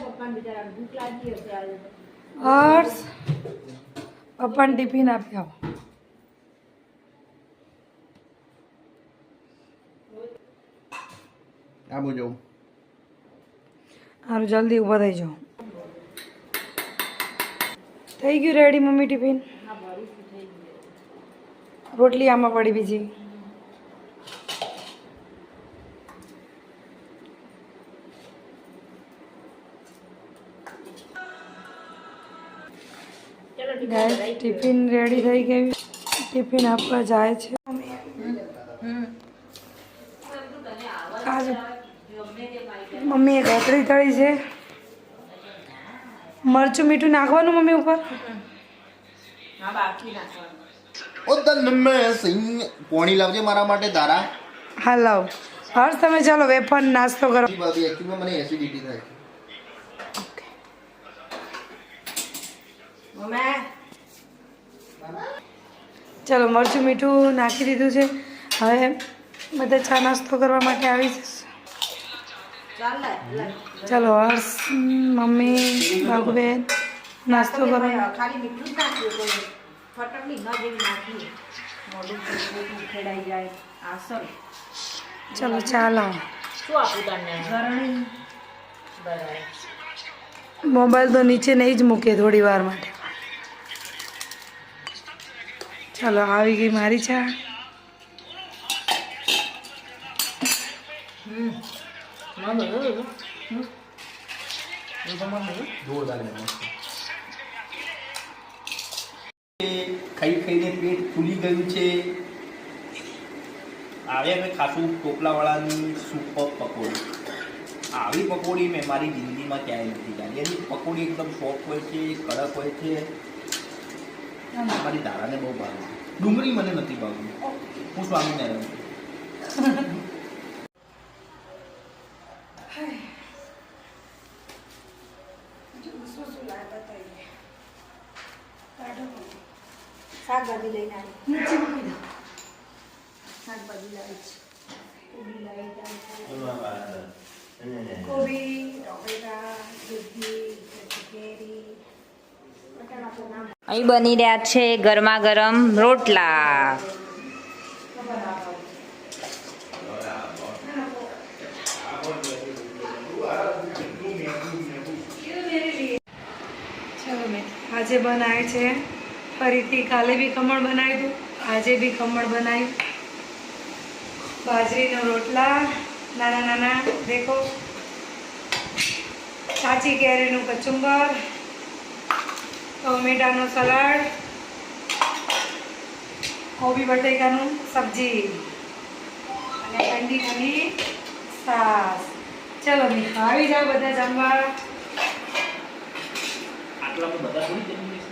પપ્પાને બિચારાને ભૂખ લાગી હશે આજે. તો. હર્ષ પપ્પાને ટિફિન આપી આવો આબુ જવું સારું જલ્દી ઊભા થઈ જાઓ. થઈ ગયું રેડી મમ્મી ટિફિન રોટલી આમાં પડી બીજી. ટિફિન રેડી થઈ ગયું ટિફિન આપવા જાય છે આજે મમ્મીએ ગોતરી તળી છે. મરચું મીઠું નાખવાનું મમ્મી ઉપર? ઓ તન મેં સિંગ પોણી લાવજે મારા માટે તારા હા લાવ. હર્ષ તમે ચાલો વેફર નાસ્તો કરો. બાબી એકચ્યુઅલી મને એસિડિટી થાય. મમ્મી ચાલો મરચું મીઠું નાખી દીધું છે. હવે બધા ચા નાસ્તો કરવા માટે આવી જશે. ચાલ. ચાલો હર્ષ મમ્મી બાબુબેન નાસ્તો કરો. ખાલી મીઠું જ નાખ્યું ફટકડી ન જેવી નાખી મોઢું મોઢું ખેડાઈ જાય. આસન ચાલો ચા લાવો શું આપું તમને? ગરણી. બરાબર મોબાઈલ તો નીચે નહીં જ મૂકીએ થોડી વાર માટે. ચાલો આવી ગઈ મારી ચા. જોરદાર ખાઈ ખાઈને પેટ ફૂલી ગયું છે. આવે મેં ખાસું ટોપલાવાળાની સુપર પકોડી. આવી પકોડી મેં મારી જિંદગીમાં ક્યાંય નથી જાણી એની પકોડી એકદમ સોફ્ટ હોય છે, કડક હોય છે. મારી દાદાને બહુ ભાવે ડુંગળી મને નથી ભાવતી. હું સ્વામિનારાયણ. શાકભાજી લઈને આવી. શાકભાજી લાવી છે. કોબી લાવી ટામેટાં. કોબી ટોમેટા દૂધી કેરી બટાકા તો નામ. અહીં બની રહ્યા છે ગરમા ગરમ રોટલા. ચાલો આજે બનાવે છે. ફરીથી કાલે બી ખમણ બનાવ્યું હતું આજે બી ખમણ બનાવ્યું બાજરીનો રોટલા. નાના નાના, દેખો. કાચી કેરીનું કચુંબર. ટોમેટાનું સલાડ. કોબી બટેકાનું સબ્જી. અને ઠંડી ઠંડી સાસ. ચલો મેં આવી જાઓ બધા જમવા. આટલામાં બધા થોડી જમી